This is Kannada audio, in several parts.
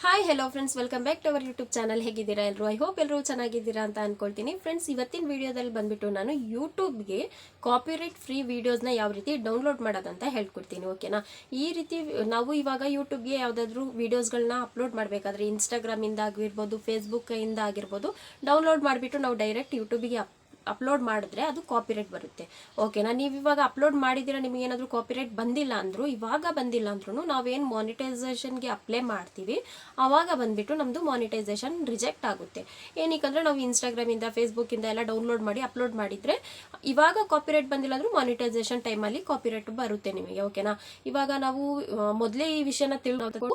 Hi hello friends welcome back to our YouTube channel ಹೇಗಿದ್ದೀರಾ ಎಲ್ಲರೂ ಐ ಹೋಪ್ ಎಲ್ಲರೂ ಚೆನ್ನಾಗಿದ್ದೀರಾ ಅಂತ ಅನ್ಕೊಳ್ತೀನಿ. ಫ್ರೆಂಡ್ಸ್ ಇವತ್ತಿನ ವಿಡಿಯೋದಲ್ಲಿ ಬಂದ್ಬಿಟ್ಟು ನಾನು ಯೂಟ್ಯೂಬ್ಗೆ ಕಾಪಿರೈಟ್ ಫ್ರೀ ವೀಡಿಯೋಸ್ನ ಯಾವ ರೀತಿ ಡೌನ್ಲೋಡ್ ಮಾಡೋದಂತ ಹೇಳ್ಕೊಡ್ತೀನಿ ಓಕೆನಾ ಈ ರೀತಿ ನಾವು ಇವಾಗ ಯೂಟ್ಯೂಬ್ಗೆ ಯಾವುದಾದ್ರೂ ವೀಡಿಯೋಸ್ಗಳನ್ನ ಅಪ್ಲೋಡ್ ಮಾಡಬೇಕಾದ್ರೆ ಇನ್ಸ್ಟಾಗ್ರಾಮಿಂದ ಆಗಿರ್ಬೋದು ಫೇಸ್ಬುಕ್ಕಿಂದ ಆಗಿರ್ಬೋದು ಡೌನ್ಲೋಡ್ ಮಾಡಿಬಿಟ್ಟು ನಾವು ಡೈರೆಕ್ಟ್ ಯೂಟ್ಯೂಬಿಗೆ ಅಪ್ ಅಪ್ಲೋಡ್ ಮಾಡಿದ್ರೆ ಅದು ಕಾಪಿರೈಟ್ ಬರುತ್ತೆ. ಓಕೆನಾ ನೀವು ಇವಾಗ ಅಪ್ಲೋಡ್ ಮಾಡಿದ್ದೀರಾ, ನಿಮಗೆ ಏನಾದರೂ ಕಾಪಿರೈಟ್ ಬಂದಿಲ್ಲ ಅಂದರೂ, ಇವಾಗ ಬಂದಿಲ್ಲ ಅಂದ್ರೂ ನಾವೇನು ಮಾನಿಟೈಸೇಷನ್ಗೆ ಅಪ್ಲೈ ಮಾಡ್ತೀವಿ ಆವಾಗ ಬಂದ್ಬಿಟ್ಟು ನಮ್ಮದು ಮಾನಿಟೈಸೇಷನ್ ರಿಜೆಕ್ಟ್ ಆಗುತ್ತೆ. ಏನಕ್ಕಂದ್ರೆ ನಾವು ಇನ್ಸ್ಟಾಗ್ರಾಮಿಂದ ಫೇಸ್ಬುಕ್ಕಿಂದ ಎಲ್ಲ ಡೌನ್ಲೋಡ್ ಮಾಡಿ ಅಪ್ಲೋಡ್ ಮಾಡಿದರೆ, ಇವಾಗ ಕಾಪಿರೈಟ್ ಬಂದಿಲ್ಲ ಅಂದರೂ ಮಾನಿಟೈಸೇಷನ್ ಟೈಮಲ್ಲಿ ಕಾಪಿರೈಟ್ ಬರುತ್ತೆ ನಿಮಗೆ ಓಕೆನಾ ಇವಾಗ ನಾವು ಮೊದಲೇ ಈ ವಿಷಯನ ತಿಳ್ಕೊಂಡು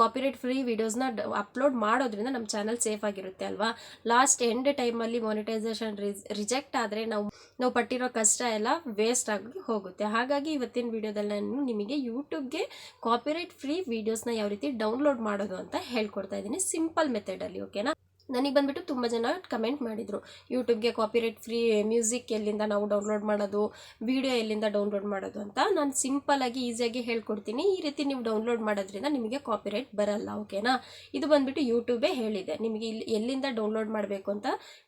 ಕಾಪಿರೈಟ್ ಫ್ರೀ ವಿಡಿಯೋಸ್ನ ಅಪ್ಲೋಡ್ ಮಾಡೋದ್ರಿಂದ ನಮ್ಮ ಚಾನಲ್ ಸೇಫ್ ಆಗಿರುತ್ತೆ ಅಲ್ವಾ? ಲಾಸ್ಟ್ ಎಂಡ್ ಟೈಮಲ್ಲಿ ಮಾನಿಟೈಸೇಷನ್ ರಿಜೆಕ್ಟ್ ಆದರೆ ನಾವು ನಾವು ಪಟ್ಟಿರೋ ಕಷ್ಟ ಎಲ್ಲ ವೇಸ್ಟ್ ಆಗಿ ಹೋಗುತ್ತೆ. ಹಾಗಾಗಿ ಇವತ್ತಿನ ವಿಡಿಯೋದಲ್ಲಿ ನಾನು ನಿಮಗೆ ಯೂಟ್ಯೂಬ್ಗೆ ಕಾಪಿರೈಟ್ ಫ್ರೀ ವೀಡಿಯೋಸ್ನ ಯಾವ ರೀತಿ ಡೌನ್ಲೋಡ್ ಮಾಡೋದು ಅಂತ ಹೇಳ್ಕೊಡ್ತಾ ಇದ್ದೀನಿ. ಸಿಂಪಲ್ ಮೆಥಡಲ್ಲಿ ಓಕೆನಾ ನನಗೆ ಬಂದುಬಿಟ್ಟು ತುಂಬ ಜನ ಕಮೆಂಟ್ ಮಾಡಿದರು. ಯೂಟ್ಯೂಬ್ಗೆ ಕಾಪಿರೈಟ್ ಫ್ರೀ ಮ್ಯೂಸಿಕ್ ಎಲ್ಲಿಂದ ನಾವು ಡೌನ್ಲೋಡ್ ಮಾಡೋದು ವಿಡಿಯೋ ಎಲ್ಲಿಂದ ಡೌನ್ಲೋಡ್ ಮಾಡೋದು ಅಂತ. ನಾನು ಸಿಂಪಲಾಗಿ ಈಸಿಯಾಗಿ ಹೇಳ್ಕೊಡ್ತೀನಿ. ಈ ರೀತಿ ನೀವು ಡೌನ್ಲೋಡ್ ಮಾಡೋದ್ರಿಂದ ನಿಮಗೆ ಕಾಪಿರೈಟ್ ಬರಲ್ಲ ಓಕೆನಾ ಇದು ಬಂದುಬಿಟ್ಟು ಯೂಟ್ಯೂಬೇ ಹೇಳಿದೆ. ನಿಮಗೆ ಇಲ್ಲಿ ಎಲ್ಲಿಂದ ಡೌನ್ಲೋಡ್ ಮಾಡಬೇಕು ಅಂತ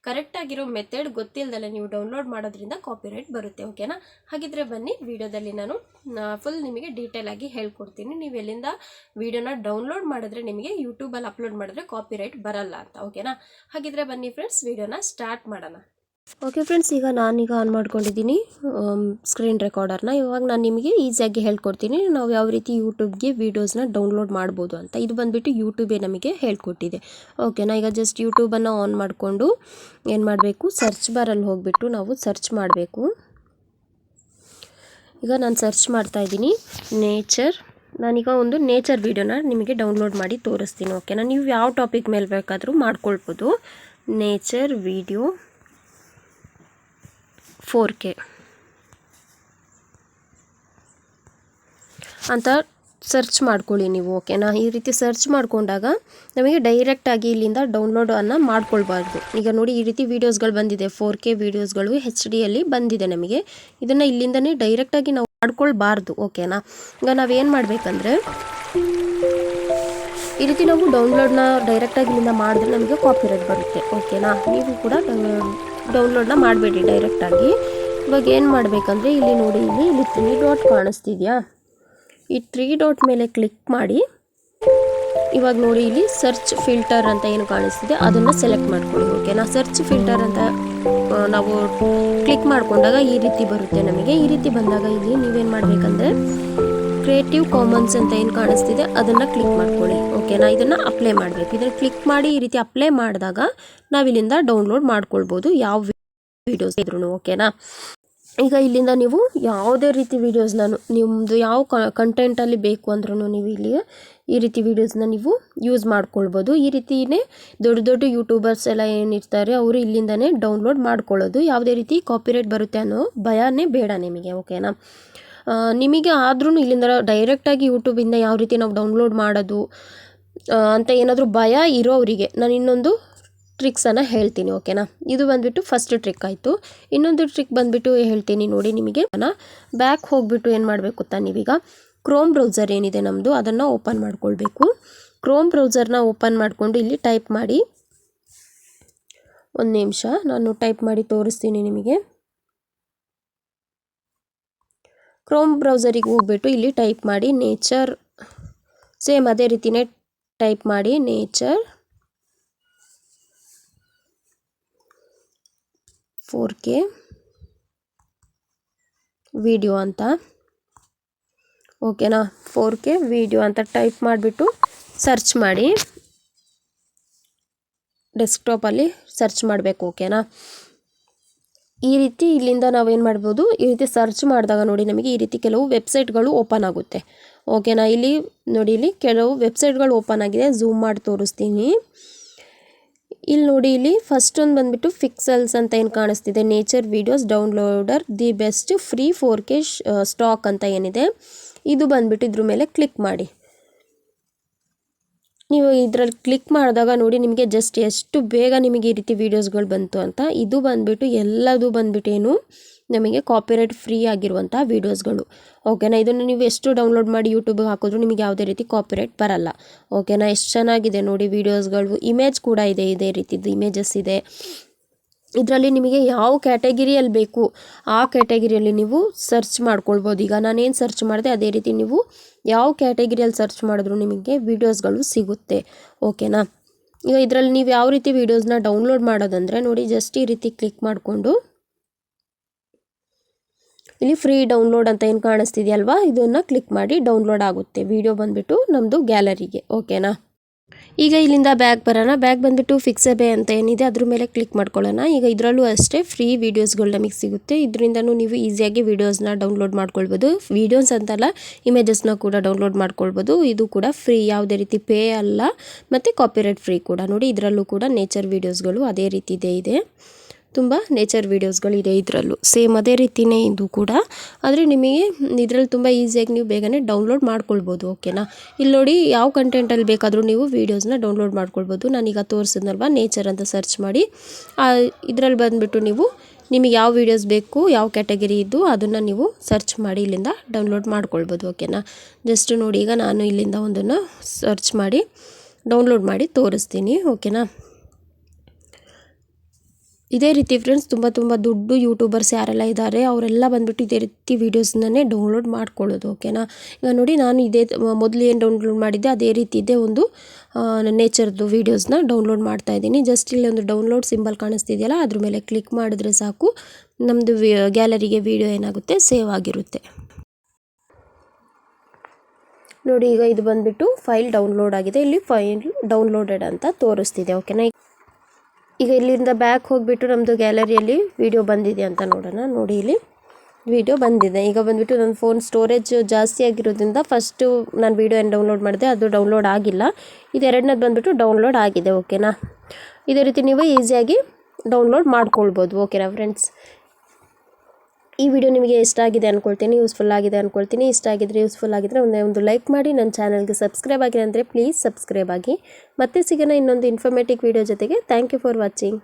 ಕರೆಕ್ಟಾಗಿರೋ ಮೆಥಡ್ ಗೊತ್ತಿಲ್ಲದಲ್ಲೇ ನೀವು ಡೌನ್ಲೋಡ್ ಮಾಡೋದ್ರಿಂದ ಕಾಪಿರೈಟ್ ಬರುತ್ತೆ ಓಕೆನಾ ಹಾಗಿದ್ರೆ ಬನ್ನಿ ವಿಡಿಯೋದಲ್ಲಿ ನಾನು ಫುಲ್ ನಿಮಗೆ ಡೀಟೇಲ್ ಆಗಿ ಹೇಳ್ಕೊಡ್ತೀನಿ. ನೀವು ಎಲ್ಲಿಂದ ವಿಡಿಯೋನ ಡೌನ್ಲೋಡ್ ಮಾಡಿದ್ರೆ ನಿಮಗೆ ಯೂಟ್ಯೂಬಲ್ಲಿ ಅಪ್ಲೋಡ್ ಮಾಡಿದ್ರೆ ಕಾಪಿರೈಟ್ ಬರಲ್ಲ ಅಂತ ಓಕೆನಾ ಹಾಗಿದ್ರೆ ಬನ್ನಿ ಫ್ರೆಂಡ್ಸ್ ವಿಡಿಯೋನ ಸ್ಟಾರ್ಟ್ ಮಾಡೋಣ. ಓಕೆ ಫ್ರೆಂಡ್ಸ್ ಈಗ ನಾನೀಗ ಆನ್ ಮಾಡ್ಕೊಂಡಿದ್ದೀನಿ ಸ್ಕ್ರೀನ್ ರೆಕಾರ್ಡರ್ನ ಇವಾಗ ನಾನು ನಿಮಗೆ ಈಸಿಯಾಗಿ ಹೇಳ್ಕೊಡ್ತೀನಿ. ನಾವು ಯಾವ ರೀತಿ ಯೂಟ್ಯೂಬ್ಗೆ ವೀಡಿಯೋಸ್ನ ಡೌನ್ಲೋಡ್ ಮಾಡ್ಬೋದು ಅಂತ. ಇದು ಬಂದುಬಿಟ್ಟು ಯೂಟ್ಯೂಬೇ ನಮಗೆ ಹೇಳ್ಕೊಟ್ಟಿದೆ. ಓಕೆನಾ ಈಗ ಜಸ್ಟ್ ಯೂಟ್ಯೂಬನ್ನು ಆನ್ ಮಾಡಿಕೊಂಡು ಏನು ಮಾಡಬೇಕು? ಸರ್ಚ್ ಬಾರಲ್ಲಿ ಹೋಗಿಬಿಟ್ಟು ನಾವು ಸರ್ಚ್ ಮಾಡಬೇಕು. ಈಗ ನಾನು ಸರ್ಚ್ ಮಾಡ್ತಾ ಇದ್ದೀನಿ. ನೇಚರ್ ನಾನೀಗ ಒಂದು ನೇಚರ್ ವೀಡಿಯೋನ ನಿಮಗೆ ಡೌನ್ಲೋಡ್ ಮಾಡಿ ತೋರಿಸ್ತೀನಿ ಓಕೆನಾ ನೀವು ಯಾವ ಟಾಪಿಕ್ ಮೇಲೆ ಬೇಕಾದರೂ ಮಾಡ್ಕೊಳ್ಬೋದು. ನೇಚರ್ ವಿಡಿಯೋ ಫೋರ್ ಕೆ ಅಂತ ಸರ್ಚ್ ಮಾಡ್ಕೊಳ್ಳಿ ನೀವು ಓಕೆನಾ ಈ ರೀತಿ ಸರ್ಚ್ ಮಾಡಿಕೊಂಡಾಗ ನಮಗೆ ಡೈರೆಕ್ಟಾಗಿ ಇಲ್ಲಿಂದ ಡೌನ್ಲೋಡನ್ನು ಮಾಡ್ಕೊಳ್ಬಾರ್ದು. ಈಗ ನೋಡಿ, ಈ ರೀತಿ ವೀಡಿಯೋಸ್ಗಳು ಬಂದಿದೆ. ಫೋರ್ ಕೆ ವೀಡಿಯೋಸ್ಗಳು ಹೆಚ್ ಡಿಯಲ್ಲಿ ಬಂದಿದೆ ನಮಗೆ. ಇದನ್ನು ಇಲ್ಲಿಂದನೇ ಡೈರೆಕ್ಟಾಗಿ ನಾವು ಮಾಡ್ಕೊಳ್ಬಾರ್ದು ಓಕೆನಾ ಈಗ ನಾವೇನು ಮಾಡಬೇಕಂದ್ರೆ, ಈ ರೀತಿ ನಾವು ಡೌನ್ಲೋಡ್ನ ಡೈರೆಕ್ಟಾಗಿ ಇಲ್ಲಿಂದ ಮಾಡಿದ್ರೆ ನಮಗೆ ಕಾಪಿರೈಟ್ ಬರುತ್ತೆ ಓಕೆನಾ ನೀವು ಕೂಡ ಡೌನ್ಲೋಡ್ನ ಮಾಡಬೇಡಿ ಡೈರೆಕ್ಟಾಗಿ ಇವಾಗ ಏನು ಮಾಡಬೇಕಂದ್ರೆ, ಇಲ್ಲಿ ನೋಡಿ, ಇಲ್ಲಿ ಇಲ್ಲಿ ತ್ರೀ ಡಾಟ್ ಕಾಣಿಸ್ತಿದೆಯಾ? ಈ ತ್ರೀ ಡಾಟ್ ಮೇಲೆ ಕ್ಲಿಕ್ ಮಾಡಿ ಇವಾಗ ನೋಡಿ ಇಲ್ಲಿ ಸರ್ಚ್ ಫಿಲ್ಟರ್ ಅಂತ ಏನು ಕಾಣಿಸ್ತಿದೆ, ಅದನ್ನು ಸೆಲೆಕ್ಟ್ ಮಾಡ್ಕೊಳ್ಳಿ. ಓಕೆನಾ ಸರ್ಚ್ ಫಿಲ್ಟರ್ ಅಂತ ನಾವು ಕ್ಲಿಕ್ ಮಾಡಿಕೊಂಡಾಗ ಈ ರೀತಿ ಬರುತ್ತೆ ನಮಗೆ. ಈ ರೀತಿ ಬಂದಾಗ ಇಲ್ಲಿ ನೀವೇನು ಮಾಡಬೇಕಂದ್ರೆ ಕ್ರಿಯೇಟಿವ್ ಕಾಮನ್ಸ್ ಅಂತ ಏನು ಕಾಣಿಸ್ತಿದೆ, ಅದನ್ನು ಕ್ಲಿಕ್ ಮಾಡ್ಕೊಳ್ಳಿ. ಓಕೆನಾ ಇದನ್ನು ಅಪ್ಲೈ ಮಾಡಬೇಕು. ಇದನ್ನು ಕ್ಲಿಕ್ ಮಾಡಿ ಈ ರೀತಿ ಅಪ್ಲೈ ಮಾಡಿದಾಗ ನಾವಿಲ್ಲಿಂದ ಡೌನ್ಲೋಡ್ ಮಾಡ್ಕೊಳ್ಬೋದು. ಯಾವ ವಿಡಿಯೋಸ್ ಇದ್ರೂ ಓಕೆನಾ ಈಗ ಇಲ್ಲಿಂದ ನೀವು ಯಾವುದೇ ರೀತಿ ವೀಡಿಯೋಸ್ನ ನಿಮ್ಮದು ಯಾವ ಕಂಟೆಂಟಲ್ಲಿ ಬೇಕು ಅಂದ್ರೂ ನೀವು ಇಲ್ಲಿ ಈ ರೀತಿ ವೀಡಿಯೋಸ್ನ ನೀವು ಯೂಸ್ ಮಾಡ್ಕೊಳ್ಬೋದು. ಈ ರೀತಿಯೇ ದೊಡ್ಡ ದೊಡ್ಡ ಯೂಟ್ಯೂಬರ್ಸ್ ಎಲ್ಲ ಏನಿರ್ತಾರೆ ಅವರು ಇಲ್ಲಿಂದನೇ ಡೌನ್ಲೋಡ್ ಮಾಡ್ಕೊಳ್ಳೋದು. ಯಾವುದೇ ರೀತಿ ಕಾಪಿರೈಟ್ ಬರುತ್ತೆ ಅನ್ನೋ ಭಯನೇ ಬೇಡ ನಿಮಗೆ ಓಕೆನಾ ನಿಮಗೆ ಆದ್ರೂ ಇಲ್ಲಿಂದ ಡೈರೆಕ್ಟಾಗಿ ಯೂಟ್ಯೂಬಿಂದ ಯಾವ ರೀತಿ ನಾವು ಡೌನ್ಲೋಡ್ ಮಾಡೋದು ಅಂತ ಏನಾದರೂ ಭಯ ಇರೋವರಿಗೆ ನಾನು ಇನ್ನೊಂದು ಟ್ರಿಕ್ಸನ್ನು ಹೇಳ್ತೀನಿ ಓಕೆನಾ ಇದು ಬಂದುಬಿಟ್ಟು ಫಸ್ಟ್ ಟ್ರಿಕ್ ಆಯಿತು. ಇನ್ನೊಂದು ಟ್ರಿಕ್ ಬಂದುಬಿಟ್ಟು ಹೇಳ್ತೀನಿ ನೋಡಿ ನಿಮಗೆ. ಬ್ಯಾಕ್ ಹೋಗಿಬಿಟ್ಟು ಏನು ಮಾಡಬೇಕು ಗೊತ್ತಾ ನೀವೀಗ? ಕ್ರೋಮ್ ಬ್ರೌಸರ್ ಏನಿದೆ ನಮ್ಮದು ಅದನ್ನು ಓಪನ್ ಮಾಡ್ಕೊಳ್ಬೇಕು. ಕ್ರೋಮ್ ಬ್ರೌಸರ್ನ ಓಪನ್ ಮಾಡಿಕೊಂಡು ಇಲ್ಲಿ ಟೈಪ್ ಮಾಡಿ. ಒಂದು ನಿಮಿಷ, ನಾನು ಟೈಪ್ ಮಾಡಿ ತೋರಿಸ್ತೀನಿ ನಿಮಗೆ. ಕ್ರೋಮ್ ಬ್ರೌಸರಿಗೆ ಹೋಗ್ಬಿಟ್ಟು ಇಲ್ಲಿ ಟೈಪ್ ಮಾಡಿ ನೇಚರ್ ಸೇಮ್ ಅದೇ ರೀತಿಯೇ ಟೈಪ್ ಮಾಡಿ ನೇಚರ್ ಫೋರ್ ಕೆ ವಿಡಿಯೋ ಅಂತ. ಓಕೆನಾ? ಫೋರ್ ಕೆ ವಿಡಿಯೋ ಅಂತ ಟೈಪ್ ಮಾಡಿಬಿಟ್ಟು ಸರ್ಚ್ ಮಾಡಿ. ಡೆಸ್ಕ್ಟಾಪಲ್ಲಿ ಸರ್ಚ್ ಮಾಡಬೇಕು, ಓಕೆನಾ? ಈ ರೀತಿ ಇಲ್ಲಿಂದ ನಾವೇನು ಮಾಡ್ಬೋದು? ಈ ರೀತಿ ಸರ್ಚ್ ಮಾಡಿದಾಗ ನೋಡಿ ನಮಗೆ ಈ ರೀತಿ ಕೆಲವು ವೆಬ್ಸೈಟ್ಗಳು ಓಪನ್ ಆಗುತ್ತೆ. ಓಕೆನಾ? ಇಲ್ಲಿ ನೋಡಿ, ಇಲ್ಲಿ ಕೆಲವು ವೆಬ್ಸೈಟ್ಗಳು ಓಪನ್ ಆಗಿದೆ. ಝೂಮ್ ಮಾಡಿ ತೋರಿಸ್ತೀನಿ. ಇಲ್ಲಿ ನೋಡಿ, ಇಲ್ಲಿ ಫಸ್ಟ್ ಒಂದು ಬಂದ್ಬಿಟ್ಟು ಫಿಕ್ಸಲ್ಸ್ ಅಂತ ಏನು ಕಾಣಿಸ್ತಿದೆ? Nature videos downloader the best free four K stock ಅಂತ ಏನಿದೆ. ಇದು ಬಂದ್ಬಿಟ್ಟು ಇದ್ರ ಮೇಲೆ ಕ್ಲಿಕ್ ಮಾಡಿ. ನೀವು ಇದರಲ್ಲಿ ಕ್ಲಿಕ್ ಮಾಡಿದಾಗ ನೋಡಿ, ನಿಮಗೆ ಜಸ್ಟ್ ಎಷ್ಟು ಬೇಗ ನಿಮಗೆ ಈ ರೀತಿ ವೀಡಿಯೋಸ್ಗಳು ಬಂತು ಅಂತ. ಇದು ಬಂದುಬಿಟ್ಟು ಎಲ್ಲದು ಬಂದುಬಿಟ್ಟು ಏನು? ನಮಗೆ ಕಾಪಿರೈಟ್ ಫ್ರೀ ಆಗಿರುವಂಥ ವೀಡಿಯೋಸ್ಗಳು ಓಕೆನಾ ಇದನ್ನು ನೀವು ಎಷ್ಟು ಡೌನ್ಲೋಡ್ ಮಾಡಿ ಯೂಟ್ಯೂಬ್ಗೆ ಹಾಕಿದ್ರು ನಿಮಗೆ ಯಾವುದೇ ರೀತಿ ಕಾಪಿರೈಟ್ ಬರಲ್ಲ. ಓಕೆನಾ ಎಷ್ಟು ಚೆನ್ನಾಗಿದೆ ನೋಡಿ ವೀಡಿಯೋಸ್ಗಳು ಇಮೇಜ್ ಕೂಡ ಇದೆ, ಇದೇ ರೀತಿದ್ದು ಇಮೇಜಸ್ ಇದೆ. ಇದರಲ್ಲಿ ನಿಮಗೆ ಯಾವ ಕ್ಯಾಟಗಿರಿಯಲ್ಲಿ ಬೇಕು, ಆ ಕ್ಯಾಟಗಿರಿಯಲ್ಲಿ ನೀವು ಸರ್ಚ್ ಮಾಡ್ಕೊಳ್ಬೋದು. ಈಗ ನಾನೇನು ಸರ್ಚ್ ಮಾಡಿದೆ, ಅದೇ ರೀತಿ ನೀವು ಯಾವ ಕ್ಯಾಟಗಿರಿಯಲ್ಲಿ ಸರ್ಚ್ ಮಾಡಿದ್ರು ನಿಮಗೆ ವೀಡಿಯೋಸ್ಗಳು ಸಿಗುತ್ತೆ. ಓಕೆನಾ ಈಗ ಇದರಲ್ಲಿ ನೀವು ಯಾವ ರೀತಿ ವೀಡಿಯೋಸ್ನ ಡೌನ್ಲೋಡ್ ಮಾಡೋದಂದರೆ ನೋಡಿ ಜಸ್ಟ್ ಈ ರೀತಿ ಕ್ಲಿಕ್ ಮಾಡಿಕೊಂಡು ಇಲ್ಲಿ ಫ್ರೀ ಡೌನ್ಲೋಡ್ ಅಂತ ಏನು ಕಾಣಿಸ್ತಿದೆಯಲ್ವಾ? ಇದನ್ನು ಕ್ಲಿಕ್ ಮಾಡಿ ಡೌನ್ಲೋಡ್ ಆಗುತ್ತೆ. ವಿಡಿಯೋ ಬಂದುಬಿಟ್ಟು ನಮ್ಮದು ಗ್ಯಾಲರಿಗೆ ಓಕೆನಾ ಈಗ ಇಲ್ಲಿಂದ ಬ್ಯಾಗ್ ಬರೋಣ. ಬ್ಯಾಗ್ ಬಂದುಬಿಟ್ಟು ಫಿಕ್ಸಬೇ ಅಂತ ಏನಿದೆ, ಅದ್ರ ಮೇಲೆ ಕ್ಲಿಕ್ ಮಾಡ್ಕೊಳ್ಳೋಣ. ಈಗ ಇದರಲ್ಲೂ ಅಷ್ಟೇ ಫ್ರೀ ವೀಡಿಯೋಸ್ಗಳು ನಮಗೆ ಸಿಗುತ್ತೆ. ಇದರಿಂದನೂ ನೀವು ಈಸಿಯಾಗಿ ವೀಡಿಯೋಸ್ನ ಡೌನ್ಲೋಡ್ ಮಾಡ್ಕೊಳ್ಬೋದು. ವೀಡಿಯೋಸ್ ಅಂತಲ್ಲ ಇಮೇಜಸ್ನ ಕೂಡ ಡೌನ್ಲೋಡ್ ಮಾಡ್ಕೊಳ್ಬೋದು. ಇದು ಕೂಡ ಫ್ರೀ ಯಾವುದೇ ರೀತಿ ಪೇ ಅಲ್ಲ. ಮತ್ತು ಕಾಪಿರೈಟ್ ಫ್ರೀ ಕೂಡ. ನೋಡಿ, ಇದರಲ್ಲೂ ಕೂಡ ನೇಚರ್ ವೀಡಿಯೋಸ್ಗಳು ಅದೇ ರೀತಿದೇ ಇದೆ. ತುಂಬ ನೇಚರ್ ವೀಡಿಯೋಸ್ಗಳಿದೆ ಇದರಲ್ಲೂ. ಸೇಮ್ ಅದೇ ರೀತಿಯೇ ಇದು ಕೂಡ. ಆದರೆ ನಿಮಗೆ ಇದರಲ್ಲಿ ತುಂಬ ಈಸಿಯಾಗಿ ನೀವು ಬೇಗನೆ ಡೌನ್ಲೋಡ್ ಮಾಡ್ಕೊಳ್ಬೋದು ಓಕೆನಾ ಇಲ್ಲಿ ನೋಡಿ ಯಾವ ಕಂಟೆಂಟಲ್ಲಿ ಬೇಕಾದರೂ ನೀವು ವೀಡಿಯೋಸ್ನ ಡೌನ್ಲೋಡ್ ಮಾಡ್ಕೊಳ್ಬೋದು. ನಾನೀಗ ತೋರಿಸಿದ್ನಲ್ವ ನೇಚರ್ ಅಂತ ಸರ್ಚ್ ಮಾಡಿ. ಇದರಲ್ಲಿ ಬಂದುಬಿಟ್ಟು ನೀವು ನಿಮಗೆ ಯಾವ ವೀಡಿಯೋಸ್ ಬೇಕು, ಯಾವ ಕ್ಯಾಟಗರಿ ಇದ್ದು ಅದನ್ನು ನೀವು ಸರ್ಚ್ ಮಾಡಿ ಇಲ್ಲಿಂದ ಡೌನ್ಲೋಡ್ ಮಾಡ್ಕೊಳ್ಬೋದು ಓಕೆನಾ ಜಸ್ಟ್ ನೋಡಿ, ಈಗ ನಾನು ಇಲ್ಲಿಂದ ಒಂದನ್ನು ಸರ್ಚ್ ಮಾಡಿ ಡೌನ್ಲೋಡ್ ಮಾಡಿ ತೋರಿಸ್ತೀನಿ ಓಕೆನಾ ಇದೇ ರೀತಿ ಫ್ರೆಂಡ್ಸ್ ತುಂಬ ತುಂಬ ದುಡ್ಡು ಯೂಟ್ಯೂಬರ್ಸ್ ಯಾರೆಲ್ಲ ಇದ್ದಾರೆ ಅವರೆಲ್ಲ ಬಂದುಬಿಟ್ಟು ಇದೇ ರೀತಿ ವೀಡಿಯೋಸ್ನೇ ಡೌನ್ಲೋಡ್ ಮಾಡ್ಕೊಳ್ಳೋದು ಓಕೆನಾ ಈಗ ನೋಡಿ, ನಾನು ಇದೇ ಮೊದಲು ಏನು ಡೌನ್ಲೋಡ್ ಮಾಡಿದ್ದೆ, ಅದೇ ರೀತಿ ಇದೆ ಒಂದು ನೇಚರ್ದು ವೀಡಿಯೋಸ್ನ ಡೌನ್ಲೋಡ್ ಮಾಡ್ತಾ ಇದ್ದೀನಿ. ಜಸ್ಟ್ ಇಲ್ಲಿ ಒಂದು ಡೌನ್ಲೋಡ್ ಸಿಂಬಲ್ ಕಾಣಿಸ್ತಿದೆಯಲ್ಲ, ಅದ್ರ ಮೇಲೆ ಕ್ಲಿಕ್ ಮಾಡಿದ್ರೆ ಸಾಕು. ನಮ್ಮದು ಗ್ಯಾಲರಿಗೆ ವೀಡಿಯೋ ಏನಾಗುತ್ತೆ ಸೇವ್ ಆಗಿರುತ್ತೆ. ನೋಡಿ, ಈಗ ಇದು ಬಂದುಬಿಟ್ಟು ಫೈಲ್ ಡೌನ್ಲೋಡ್ ಆಗಿದೆ. ಇಲ್ಲಿ ಫೈಲ್ ಡೌನ್ಲೋಡೆಡ್ ಅಂತ ತೋರಿಸ್ತಿದೆ ಓಕೆನಾ ಈಗ ಇಲ್ಲಿಂದ ಬ್ಯಾಕ್ ಹೋಗಿಬಿಟ್ಟು ನಮ್ಮದು ಗ್ಯಾಲರಿಯಲ್ಲಿ ವೀಡಿಯೋ ಬಂದಿದೆ ಅಂತ ನೋಡೋಣ. ನೋಡಿ ಇಲ್ಲಿ ವೀಡಿಯೋ ಬಂದಿದೆ. ಈಗ ಬಂದುಬಿಟ್ಟು ನನ್ನ ಫೋನ್ ಸ್ಟೋರೇಜ್ ಜಾಸ್ತಿ ಆಗಿರೋದ್ರಿಂದ ಫಸ್ಟು ನಾನು ವೀಡಿಯೋ ಏನು ಡೌನ್ಲೋಡ್ ಮಾಡಿದೆ, ಅದು ಡೌನ್ಲೋಡ್ ಆಗಿಲ್ಲ. ಇದು ಎರಡನೇದು ಬಂದುಬಿಟ್ಟು ಡೌನ್ಲೋಡ್ ಆಗಿದೆ ಓಕೆನಾ ಇದೇ ರೀತಿ ನೀವು ಈಸಿಯಾಗಿ ಡೌನ್ಲೋಡ್ ಮಾಡ್ಕೊಳ್ಬೋದು ಓಕೆನಾ ಫ್ರೆಂಡ್ಸ್ ಈ ವಿಡಿಯೋ ನಿಮಗೆ ಇಷ್ಟ ಆಗಿದೆ ಅಂದ್ಕೊಳ್ತೀನಿ ಯೂಸ್ಫುಲ್ ಆಗಿದೆ ಅಂದ್ಕೊಳ್ತೀನಿ ಇಷ್ಟ ಆಗಿದ್ರೆ ಯೂಸ್ಫುಲ್ ಆಗಿದ್ರೆ ಒಂದೇ ಒಂದು ಲೈಕ್ ಮಾಡಿ, ನನ್ನ ಚಾನಲ್ಗೆ ಸಬ್ಸ್ಕ್ರೈಬ್ ಆಗಿದೆ ಅಂದರೆ ಪ್ಲೀಸ್ ಸಬ್ಸ್ಕ್ರೈಬ್ ಆಗಿ. ಮತ್ತೆ ಸಿಗೋಣ ಇನ್ನೊಂದು ಇನ್ಫಾರ್ಮೇಟಿವ್ ವಿಡಿಯೋ ಜೊತೆಗೆ. Thank you for watching